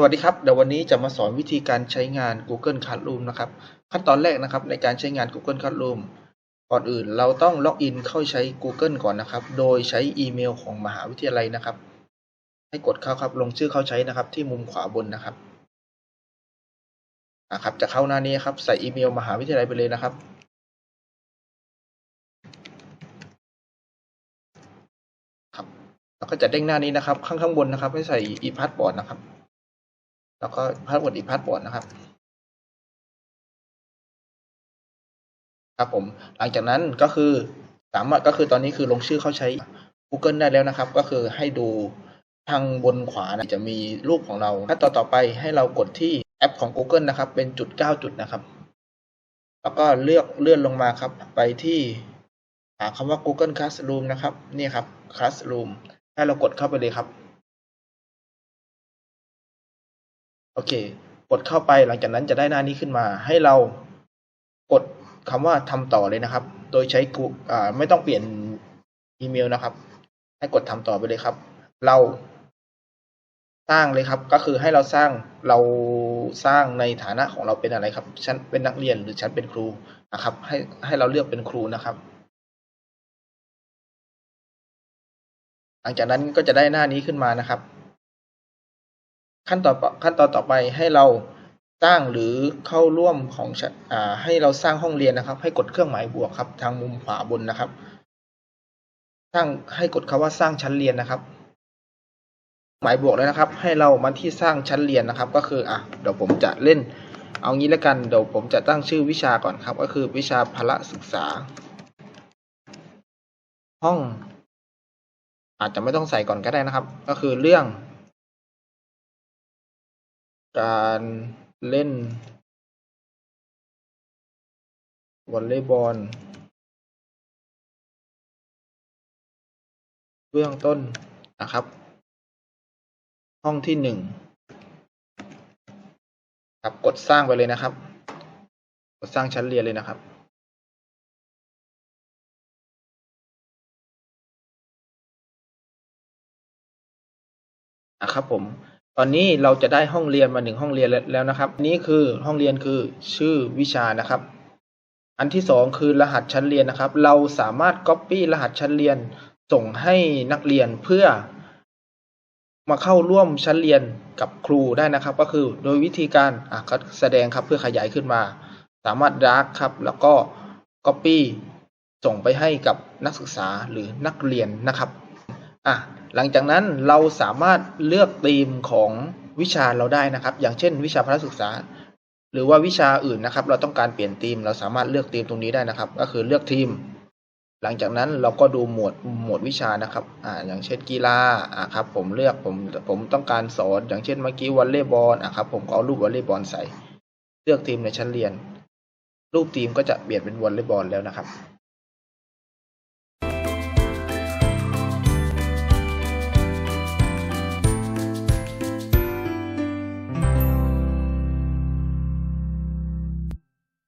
สวัสดีครับเดี๋ยววันนี้จะมาสอนวิธีการใช้งาน Google Classroom นะครับ ขั้นตอนแรกนะครับในการใช้งาน Google Classroom ก่อนอื่นเราต้องล็อกอินเข้าใช้ Google ก่อนนะครับ โดยใช้อีเมลของมหาวิทยาลัยนะครับ ให้กดเข้าครับลงชื่อเข้าใช้นะครับ ที่มุมขวาบนนะครับนะครับ จะเข้าหน้านี้ครับใส่อีเมลมหาวิทยาลัยไปเลยนะครับครับแล้วก็จะเด้งหน้านี้นะครับ ข้างข้างบนนะครับ ให้ใส่ e p a s s w o r d นะครับ แล้วก็พาสเวิร์ดอีกพาสเวิร์ดนะครับ ครับผม หลังจากนั้นก็คือสามารถก็คือตอนนี้คือลงชื่อเข้าใช้ Google ได้แล้วนะครับ ก็คือให้ดูทางบนขวานะจะมีรูปของเราขั้นตอนต่อไปให้เรากดที่แอปของ Google นะครับ เป็นจุดเก้าจุดนะครับ แล้วก็เลือกเลื่อนลงมาครับ ไปที่หาคำว่า Google Classroom นะครับ นี่ครับ Classroom ให้เรากดเข้าไปเลยครับ โอเค กดเข้าไปหลังจากนั้นจะได้หน้านี้ขึ้นมา ให้เรากดคำว่าทำต่อเลยนะครับ โดยใช้กูไม่ต้องเปลี่ยนอีเมลนะครับ ให้กดทำต่อไปเลยครับ เราสร้างเลยครับ ก็คือให้เราสร้างเราสร้างในฐานะของเราเป็นอะไรครับ ฉันเป็นนักเรียนหรือฉันเป็นครูนะครับ ให้ให้เราเลือกเป็นครูนะครับ หลังจากนั้นก็จะได้หน้านี้ขึ้นมานะครับ ขั้นตอนขั้นตอนต่อไปให้เราสร้างหรือเข้าร่วมของอ่าให้เราสร้างห้องเรียนนะครับ ให้กดเครื่องหมายบวกครับ ทางมุมขวาบนนะครับ สร้างให้กดคำว่าสร้างชั้นเรียนนะครับ หมายบวกแล้วนะครับ ให้เรามาที่สร้างชั้นเรียนนะครับ ก็คืออะเดี๋ยวผมจะเล่น เอางี้แล้วกันเดี๋ยวผมจะตั้งชื่อวิชาก่อนครับ ก็คือวิชาพละศึกษา ห้อง อาจจะไม่ต้องใส่ก่อนก็ได้นะครับ ก็คือเรื่อง การเล่นวอลเลย์บอลเบื้องต้นนะครับ ห้องที่หนึ่งครับกดสร้างไปเลยนะครับ กดสร้างชั้นเรียนเลยนะครับ นะครับผม ตอนนี้เราจะได้ห้องเรียนมาหนึ่งห้องเรียนแล้วนะครับ นี้คือห้องเรียนคือชื่อวิชานะครับ อันที่สองคือรหัสชั้นเรียนนะครับ เราสามารถ Copy รหัสชั้นเรียนส่งให้นักเรียนเพื่อ มาเข้าร่วมชั้นเรียนกับครูได้นะครับ ก็คือโดยวิธีการอะก็แสดงครับเพื่อขยายขึ้นมา สามารถดร์กครับ แล้วก็ Copy ส่งไปให้กับนักศึกษาหรือนักเรียนนะครับ อะหลังจากนั้นเราสามารถเลือกธีมของวิชาเราได้นะครับ อย่างเช่น วิชาพละศึกษา หรือว่าวิชาอื่นนะครับ เราต้องการเปลี่ยนธีม เราสามารถเลือกธีมตรงนี้ได้นะครับ ก็คือเลือกทีม หลังจากนั้นเราก็ดูหมวดหมวดวิชานะครับ อ่า อย่างเช่นกีฬา อ่าครับ ผมเลือกผมผมต้องการสอน อย่างเช่นเมื่อกี้วอลเลย์บอล อะครับ ผมก็เอารูปวอลเลย์บอลใส่ เลือกทีมในชั้นเรียน รูปทีมก็จะเปลี่ยนเป็นวอลเลย์บอลแล้วนะครับ